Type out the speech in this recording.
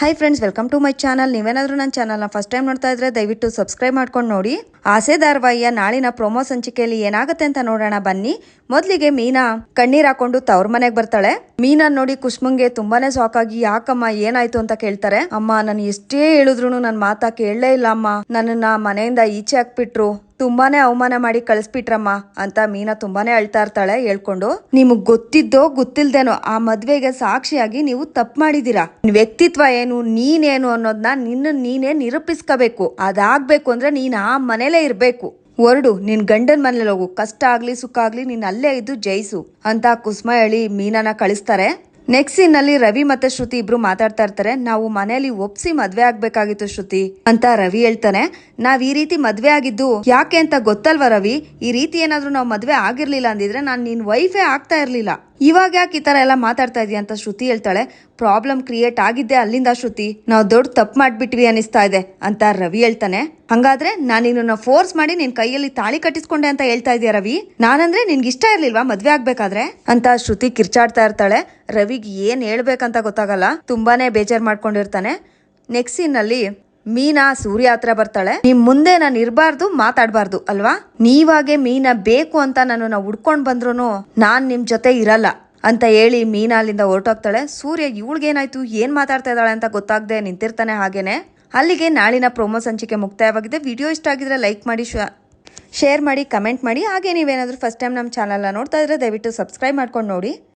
Hi friends welcome to my channel ನೀವೇನಾದ್ರೂ ನನ್ನ ಚಾನಲ್ನ ಫಸ್ಟ್ ಟೈಮ್ ನೋಡ್ತಾ ಇದ್ರೆ ದಯವಿಟ್ಟು ಸಬ್ಸ್ಕ್ರೈಬ್ ಮಾಡ್ಕೊಂಡು ನೋಡಿ. ಆಸೆ ಧಾರವಾಹಿಯ ನಾಳಿನ ಪ್ರೊಮೋ ಸಂಚಿಕೆಯಲ್ಲಿ ಏನಾಗುತ್ತೆ ಅಂತ ನೋಡೋಣ. ಬನ್ನಿ. ಮೊದಲಿಗೆ ಮೀನಾ ಕಣ್ಣೀರ್ ಹಾಕೊಂಡು ತವ್ರ ಮನೆಗೆ ಬರ್ತಾಳೆ. ಮೀನಾ ನೋಡಿ ಕುಷ್ಮಂಗೆ ತುಂಬಾನೇ ಸಾಕಾಗಿ ಯಾಕಮ್ಮ, ಏನಾಯ್ತು? ಅಂತ ಕೇಳ್ತಾರೆ. ಅಮ್ಮ, ನಾನು ಎಷ್ಟೇ ಹೇಳಿದ್ರು ನನ್ನ ಮಾತಾ ಕೇಳಲೇ ಇಲ್ಲ, ಅಮ್ಮ. ನನ್ನನ್ನ ಮನೆಯಿಂದ ಈಚೆ ಹಾಕ್ಬಿಟ್ರು. ತುಂಬಾನೇ ಅವಮಾನ ಮಾಡಿ ಕಳಿಸ್ಬಿಟ್ರಮ್ಮ ಅಂತ ಮೀನಾ ತುಂಬಾನೇ ಅಳ್ತಾ ಇರ್ತಾಳೆ, ಹೇಳ್ಕೊಂಡು, ನಿಮಗ್ ಗೊತ್ತಿದ್ದೋ ಗೊತ್ತಿಲ್ದೇನೋ ಆ ಮದ್ವೆಗೆ ಸಾಕ್ಷಿಯಾಗಿ ನೀವು ತಪ್ಪು ಮಾಡಿದೀರ ವ್ಯಕ್ತಿತ್ವ ಏನು, ನೀನೇನು ಅನ್ನೋದನ್ನ ನಿನ್ನ ನೀನೇ ನಿರೂಪಿಸ್ಕೋಬೇಕು. ಅದಾಗ್ಬೇಕು ಅಂದ್ರೆ ನೀನ್ ಆ ಮನೇಲೆ ಇರ್ಬೇಕು. ಹೊರಡು, ನಿನ್ ಗಂಡನ ಮನೇಲಿ ಹೋಗು. ಕಷ್ಟ ಆಗ್ಲಿ ಸುಖ ಆಗ್ಲಿ ನೀನ್ ಅಲ್ಲೇ ಇದ್ದು ಜಯಿಸು. ಅಂತ ಕುಸುಮ ಹೇಳಿ ಮೀನಾನ ಕಳಿಸ್ತಾರೆ. ನೆಕ್ಸ್ಟ್ ಸೀನ್ನಲ್ಲಿ ರವಿ ಮತ್ತೆ ಶ್ರುತಿ ಇಬ್ರು ಮಾತಾಡ್ತಾ ಇರ್ತಾರೆ. ನಾವು ಮನೆಯಲ್ಲಿ ಒಪ್ಸಿ ಮದ್ವೆ ಆಗ್ಬೇಕಾಗಿತ್ತು ಶ್ರುತಿ ಅಂತ ರವಿ ಹೇಳ್ತಾನೆ. ನಾವ್ ಈ ರೀತಿ ಮದ್ವೆ ಆಗಿದ್ದು ಯಾಕೆ ಅಂತ ಗೊತ್ತಲ್ವಾ ರವಿ? ಈ ರೀತಿ ಏನಾದ್ರೂ ನಾವು ಮದ್ವೆ ಆಗಿರ್ಲಿಲ್ಲ ಅಂದಿದ್ರೆ ನಾನು ನಿನ್ ವೈಫೇ ಆಗ್ತಾ ಇರ್ಲಿಲ್ಲ. ಇವಾಗ ಯಾಕೆ ಈ ಥರ ಎಲ್ಲ ಮಾತಾಡ್ತಾ ಇದೀಯ ಅಂತ ಶ್ರುತಿ ಹೇಳ್ತಾಳೆ. ಪ್ರಾಬ್ಲಮ್ ಕ್ರಿಯೇಟ್ ಆಗಿದ್ದೆ ಅಲ್ಲಿಂದ ಶ್ರುತಿ, ನಾವು ದೊಡ್ಡ ತಪ್ಪು ಮಾಡಿಬಿಟ್ವಿ ಅನಿಸ್ತಾ ಇದೆ ಅಂತ ರವಿ ಹೇಳ್ತಾನೆ. ಹಂಗಾದ್ರೆ ನಾನು ಫೋರ್ಸ್ ಮಾಡಿ ನಿನ್ ಕೈಯಲ್ಲಿ ತಾಳಿ ಕಟ್ಟಿಸ್ಕೊಂಡೆ ಅಂತ ಹೇಳ್ತಾ ಇದೀಯ ರವಿ. ನಾನಂದ್ರೆ ನಿನ್ಗೆ ಇಷ್ಟ ಇರ್ಲಿಲ್ವಾ ಮದ್ವೆ ಆಗ್ಬೇಕಾದ್ರೆ? ಅಂತ ಶ್ರುತಿ ಕಿರ್ಚಾಡ್ತಾ ಇರ್ತಾಳೆ. ರವಿಗೆ ಏನ್ ಹೇಳ್ಬೇಕಂತ ಗೊತ್ತಾಗಲ್ಲ, ತುಂಬಾನೇ ಬೇಜಾರ್ ಮಾಡ್ಕೊಂಡಿರ್ತಾನೆ. ನೆಕ್ಸ್ಟ್ ಸೀನ್ ಅಲ್ಲಿ ಮೀನಾ ಸೂರ್ಯ ಹತ್ರ ಬರ್ತಾಳೆ. ನಿಮ್ ಮುಂದೆ ನಾನು ಇರಬಾರ್ದು, ಮಾತಾಡಬಾರ್ದು, ಅಲ್ವಾ? ನೀವಾಗೆ ಮೀನಾ ಬೇಕು ಅಂತ ನಾನು ಹುಡ್ಕೊಂಡ್ ಬಂದ್ರು ನಾನ್ ನಿಮ್ ಜೊತೆ ಇರಲ್ಲ ಅಂತ ಹೇಳಿ ಮೀನಾ ಅಲ್ಲಿಂದ ಹೊರಟೋಗ್ತಾಳೆ. ಸೂರ್ಯ ಇವಳಿಗೇನಾಯ್ತು? ಏನ್ ಮಾತಾಡ್ತಾ ಇದ್ದಾಳೆ ಅಂತ ಗೊತ್ತಾಗದೆ ನಿಂತಿರ್ತಾನೆ ಹಾಗೇನೆ. ಅಲ್ಲಿಗೆ ನಾಳಿನ ಪ್ರೊಮೋ ಸಂಚಿಕೆ ಮುಕ್ತಾಯವಾಗಿದೆ. ವಿಡಿಯೋ ಇಷ್ಟ ಆಗಿದ್ರೆ ಲೈಕ್ ಮಾಡಿ ಶೇರ್ ಮಾಡಿ, ಕಮೆಂಟ್ ಮಾಡಿ. ಹಾಗೆ ನೀವೇನಾದ್ರೂ ಫಸ್ಟ್ ಟೈಮ್ ನಮ್ಮ ಚಾನಲ್ನ ನೋಡ್ತಾ ಇದ್ರೆ ದಯವಿಟ್ಟು ಸಬ್ಸ್ಕ್ರೈಬ್ ಮಾಡ್ಕೊಂಡು ನೋಡಿ.